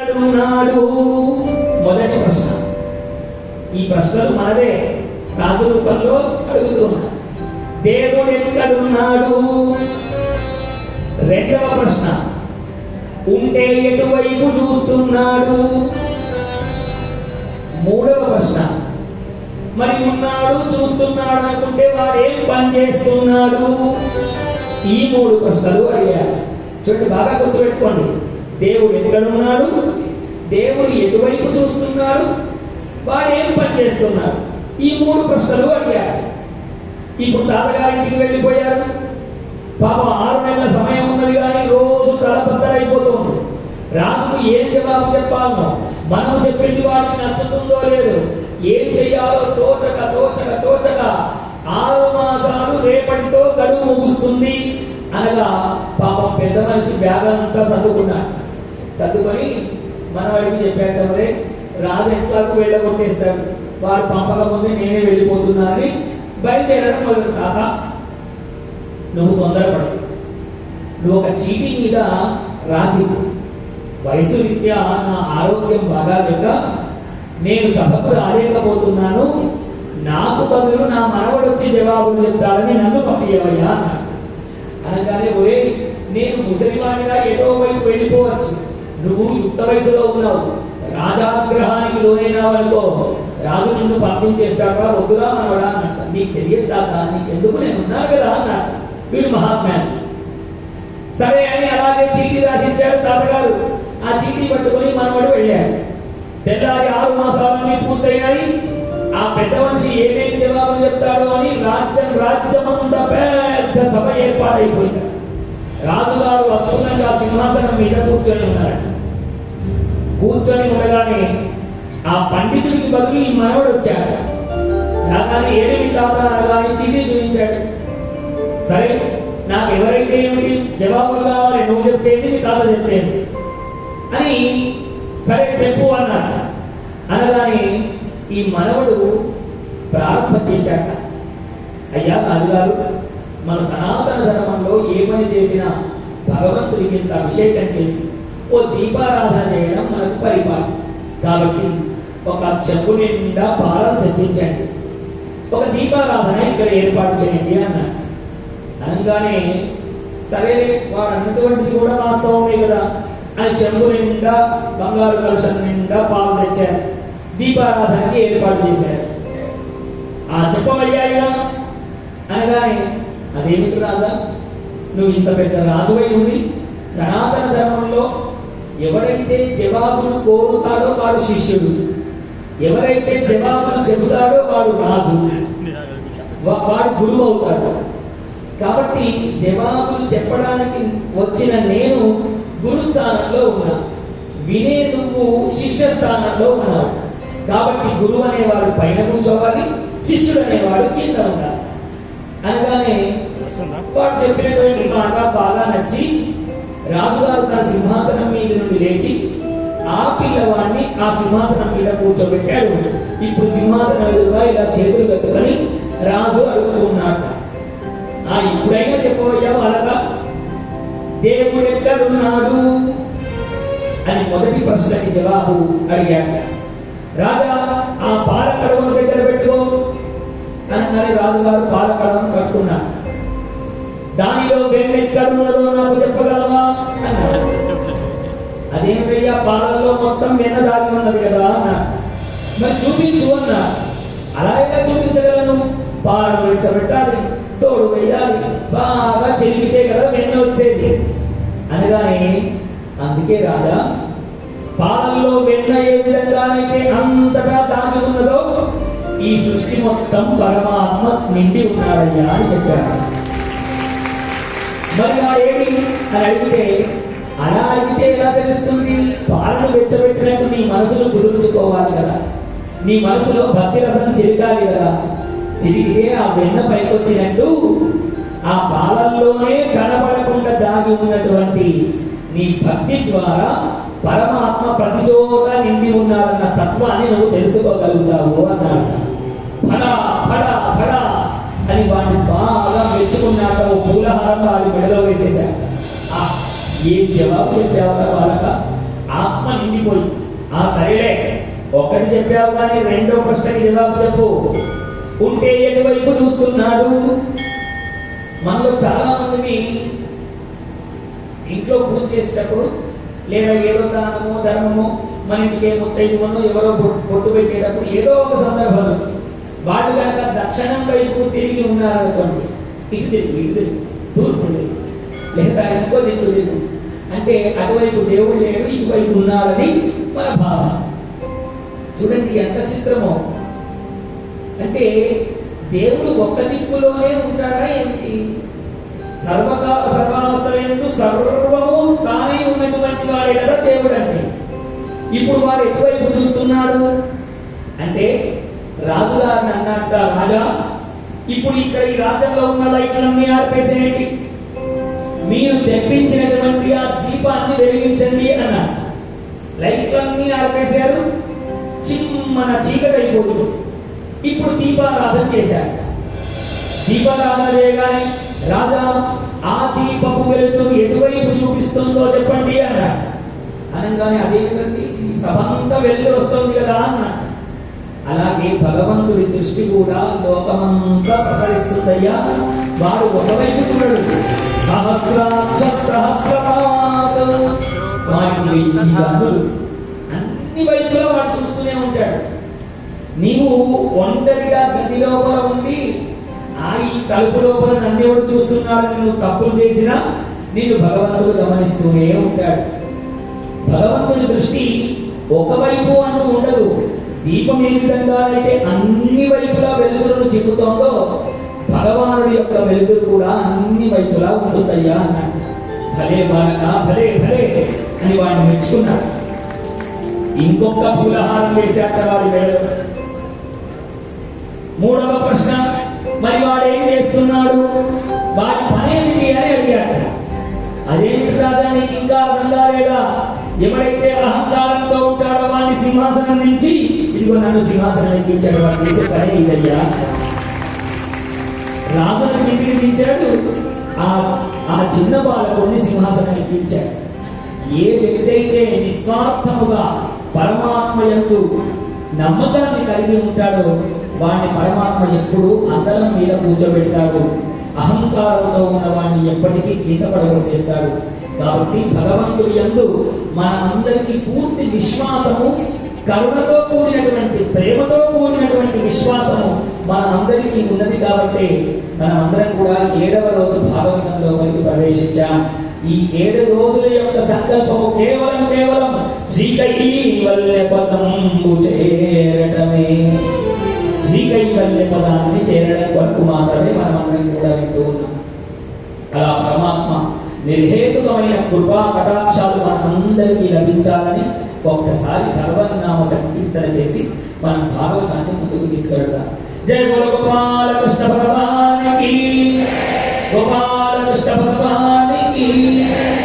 ఉన్నాడు మొదటి ప్రశ్న. ఈ ప్రశ్నలు మనదే. రాజు రూపంలో అడుగుతున్నా దేవుడు ఎక్కడున్నాడు? రెండవ ప్రశ్న. ఉంటే ఎటువైపు చూస్తున్నాడు? మూడవ ప్రశ్న. మరి ఉన్నాడు చూస్తున్నాడు అనుకుంటే వాడేం పని చేస్తున్నాడు? ఈ మూడు ప్రశ్నలు అడిగారు చూడండి బాగా గుర్తుపెట్టుకోండి. దేవుడు ఎక్కడున్నాడు? దేవుడు ఎటువైపు చూస్తున్నాడు? వారు ఏం పని చేస్తున్నారు ఈ మూడు ప్రశ్నలు అడిగారు ఇప్పుడు తాతగారింటికి వెళ్ళిపోయారు. పాపం ఆరు నెలల సమయం ఉన్నది కానీ రోజు తలబద్దలైపోతుంది రాజుకు ఏం జవాబు చెప్పాలో మనం చెప్పింది వాడికి నచ్చుతుందో లేదు ఏం చెయ్యాలో తోచక తోచక తోచక ఆరు మాసాలు రేపటితో గడువు ముగుస్తుంది అనగా పాపం పెద్ద మనిషి బ్యాగ్ అంతా చదువుకున్నాడు సర్దుకొని మనవాడికి చెప్పాడు మరి రాజు ఎట్లాకు వెళ్ళగొట్టేస్తాడు వాడు పంపక ముందే నేనే వెళ్ళిపోతున్నానని బయలుదేరడం మొదలు తాత నువ్వు తొందరపడదు నువ్వు ఒక చీటీ మీద రాసి వయసు రీత్యా నా ఆరోగ్యం బాగాలేక నేను సభకు రాలేకపోతున్నాను. నాకు బదులు నా మనవడు వచ్చి జవాబులు చెప్తాడని నన్ను పంపించవయ్యా అనగానే ఒరే నేను ముసలివాడిగా ఎటో వైపు వెళ్ళిపోవచ్చు. నువ్వు యుక్త వయసులో ఉన్నావు. రాజాగ్రహానికి లోనైనావనుకో రాజు నిన్ను పంపించేస్తాక వద్దురా మనవడా అన్నట్టు. నీకు తెలియదు కాక నీకు ఎందుకు నేను ఉన్నాను కదా అన్నాడు. వీడు మహాత్మాని సరే అని అలాగే చీటీ రాసిచ్చాడు తాతగారు. ఆ చీటీ పట్టుకొని మనవడు వెళ్ళాడు. తెల్లారి ఆరు మాసాలన్నీ పూర్తయినాయి. ఆ పెద్ద మనిషి ఏమేం జవాబులు చెప్తాడో అని రాజ్యం రాజ్యమంతా పెద్ద సభ ఏర్పాటైపోయింది. రాజుగారు అద్భుతంగా సింహాసనం మీద కూర్చొని ఉన్నాడు కూర్చొని ఉండగానే ఆ పండితుడికి బదులు ఈ మనవడు వచ్చాడు. రాగానే ఏడేమి తాత అనగానే చీటీ చూపించాడు. సరే నాకు ఎవరైతే ఏమిటి జవాబులు కావాలి నువ్వు చెప్పేది మీ తాత చెప్పేది అని సరే చెప్పు అన్నాడు. అనగానే ఈ మనవడు ప్రారంభం చేశాక అయ్యా రాజుగారు మన సనాతన ధర్మంలో ఏ పని చేసినా భగవంతుడికి ఇంత అభిషేకం చేసి ఓ దీపారాధన చేయడం మనకు పరిపాలన కాబట్టి ఒక చెంబు నిండా పాలను తెప్పించండి. ఒక దీపారాధన ఇక్కడ ఏర్పాటు చేయండి అన్నాడు అనగానే సరే వాడు అన్నటువంటిది కూడా వాస్తవమే కదా? ఆయన చెంబు నిండా బంగారు కలుషం నిండా పాలు తెచ్చారు. దీపారాధనకి ఏర్పాటు చేశారు. ఆ చెప్పవయ్యాయిగా అనగానే అదేమిటి రాజా? నువ్వు ఇంత పెద్ద రాజువై ఉండి సనాతన ధర్మంలో ఎవరైతే జవాబును కోరుతాడో వాడు శిష్యుడు. ఎవరైతే జవాబును చెబుతాడో వాడు రాజు. వాడు గురువు అవుతాడు. కాబట్టి జవాబులు చెప్పడానికి వచ్చిన నేను గురుస్థానంలో ఉన్నా. వినే నువ్వు శిష్య స్థానంలో ఉన్నావు కాబట్టి గురువు అనేవాడు పైన కూర్చోవాలి శిష్యుడు అనేవాడు కింద ఉండాలి. అనగానే వాడు చెప్పినటువంటి మాట బాగా నచ్చి రాజుగారు తన సింహాసనం నుండి లేచి ఆ పిల్లవాడిని ఆ సింహాసనం మీద కూర్చోబెట్టాడు. ఇప్పుడు సింహాసనం ఎదురుగా ఇలా చేతులు పెట్టుకొని రాజు అడుగుతున్నాడు ఆ ఇప్పుడైనా చెప్పవయ్యా వాళ్ళగా దేవుడు ఎక్కడున్నాడు అని మొదటి ప్రశ్నకి జవాబు అడిగాడు. రాజా ఆ పాలకడవను దగ్గర పెట్టుకో అనగానే రాజుగారు పాలకడవను కడవను పట్టుకున్నాడు దానిలో ఎక్కడ ఎక్కడున్నదో నాకు చెప్పగలవా? అన్నారు అదేమిటయ్యా పాలల్లో మొత్తం వెన్న దాగి ఉన్నది కదా అన్న. మరి చూపించు అన్న. అలా ఎలా చూపించగలను? పాలు పెంచబెట్టాలి తోడు వేయాలి. బాగా చెల్లితే కదా వెన్న వచ్చేది. అనగానే అందుకే రాజా పాలల్లో వెన్న ఏ విధంగానైతే అంతగా దాగి ఉన్నదో ఈ సృష్టి మొత్తం పరమాత్మ నిండి ఉన్నాడయ్యా అని చెప్పాడు మరి ఏమి అని అడిగితే అలా అడిగితే ఎలా తెలుస్తుంది? పాలను వెచ్చబెట్టినట్టు నీ మనసును కుదుర్చుకోవాలి కదా. నీ మనసులో భక్తి రసం చిరకాలి కదా. చిరిగితే ఆ వెన్న పైకొచ్చినట్టు ఆ పాలల్లోనే కనబడకుండా దాగి ఉన్నటువంటి నీ భక్తి ద్వారా పరమాత్మ ప్రతి చోట నిండి ఉన్నాడన్న తత్వాన్ని నువ్వు తెలుసుకోగలుగుతావు అన్నాడు. ఫడా ఫడా ఫడా అని వాడిని బాగా మెచ్చుకున్నాక ఓ పూలహారం వాడి మెడలో వేసేశాడు. ఏం జవాబు చెప్పావా వాళ్ళక ఆత్మ నిండి ఆ సరేలే. ఒకటి చెప్పావు కానీ రెండో ప్రశ్నకి జవాబు చెప్పు. ఉంటే ఎటువైపు చూస్తున్నాడు? మనలో చాలా మందిని ఇంట్లో పూజ చేసేటప్పుడు లేదా ఏదో దానమో ధర్మమో మన ఇంటికి ముత్తైదువనో ఎవరో బొట్టు పెట్టేటప్పుడు ఏదో ఒక సందర్భంలో వాళ్ళు కనుక దక్షిణం వైపు తిరిగి ఉన్నారనుకోండి ఇటు తిరిగి ఇటు తిరిగి తూర్పు తిరిగి లేదా ఇంకో దిక్కు తిరుగు అంటే అటువైపు దేవుడు లేడు ఇటువైపు ఉన్నాడని మన భావన. చూడండి ఎంత చిత్రమో. అంటే దేవుడు ఒక్క దిక్కులోనే ఉంటాడా ఏమిటి? సర్వకాల సర్వావస్థలందు సర్వము తానే ఉన్నటువంటి వాడే కదా దేవుడు అంటే ఇప్పుడు వాడు ఎటువైపు చూస్తున్నాడు? అంటే రాజుగారిని అన్నట్ట రాజా ఇప్పుడు ఇక్కడ ఈ రాజ్యంలో ఉన్న లైట్లన్నీ ఆర్పేసేయండి. మీరు తెప్పించినటువంటి ఆ దీపాన్ని వెలిగించండి అన్నారు. లైట్లన్నీ ఆర్పేశారు. చిమ్మన చీకటి అయిపోతుంది ఇప్పుడు దీపారాధన చేశారు. దీపారాధన చేయగానే రాజా ఆ దీపపు వెలుతురు ఎటువైపు చూపిస్తుందో చెప్పండి అన్నారు. అనగానే అదేమిటండి ఈ సభంతా వెలుతురు వస్తుంది కదా అన్నాడు అలాగే భగవంతుడి దృష్టి కూడా లోకమంతా ప్రసరిస్తుందయ్యా వాడు ఒకవైపు చూడడు. సహస్రాక్ష సహస్రపాత వాడికి వెయ్యి గన్నులు అన్ని వైపులా వాడు చూస్తూనే ఉంటాడు. నీవు ఒంటరిగా గది లోపల ఉండి ఆ ఈ తలుపు లోపల నన్నేవుడు చూస్తున్నాడని నువ్వు తప్పులు చేసినా నిన్ను భగవంతుడు గమనిస్తూనే ఉంటాడు. భగవంతుడి దృష్టి ఒకవైపు అంటూ ఉండదు. దీపం ఏ విధంగా అయితే అన్ని వైపులా వెలుగులను చెబుతోందో భగవానుడి యొక్క వెలుగు కూడా అన్ని వైపులా ఉండుతయ్యా అన్నాడు. భలే బాలక భలే భలే అని వాడిని మెచ్చుకున్నాడు. ఇంకొక పూలహారం వేశాక వాడి మెడలో మూడవ ప్రశ్న మరి వాడు ఏం చేస్తున్నాడు? వాడి పనేమిటి అని అడిగాడు. అదేమిటి రాజా నీకు ఇంకా అర్థం లేదా? ఎవరైతే అహంకారంతో ఉంటాడో వాడిని సింహాసనం నుంచి ఇదిగో నన్ను సింహాసనం ఎక్కించాడు వాడు చేసే పని ఇదయ్యా రాజును కిందికి ఆ ఆ చిన్న బాలకుడిని సింహాసనానికి ఇచ్చాడు ఏ వ్యక్తి అయితే నిస్వార్థముగా పరమాత్మ యందు నమ్మకాన్ని కలిగి ఉంటాడో వాడిని పరమాత్మ ఎప్పుడు అందరం మీద కూర్చోబెడతాడు. అహంకారంతో ఉన్న వాడిని ఎప్పటికీ గీత పడగొట్టేస్తాడు కాబట్టి భగవంతుడి యందు మన అందరికీ పూర్తి విశ్వాసము కరుణతో కూడినటువంటి ప్రేమతో కూడినటువంటి విశ్వాసము మన అందరికీ ఉన్నది కాబట్టి మనం అందరం కూడా ఏడవ రోజు భాగవతంలోకి ప్రవేశించాం. ఈ ఏడు రోజుల యొక్క సంకల్పము కేవలం కేవలం శ్రీకైవల్య పదంబు చేరటమే. శ్రీకైవల్య పదాన్ని చేరడం వరకు మాత్రమే మనం అందరం కూడా వింటూ ఉన్నాం. అలా పరమాత్మ నిర్హేతుకమైన కృపా కటాక్షాలు మనందరికీ లభించాలని ఒక్కసారి భగవన్నామ సంకీర్తన చేసి మనం భాగవతాన్ని ముందుకు తీసుకెళ్తాం जय बोलो गोपाल कृष्ण भगवान की गोपाल कृष्ण भगवान की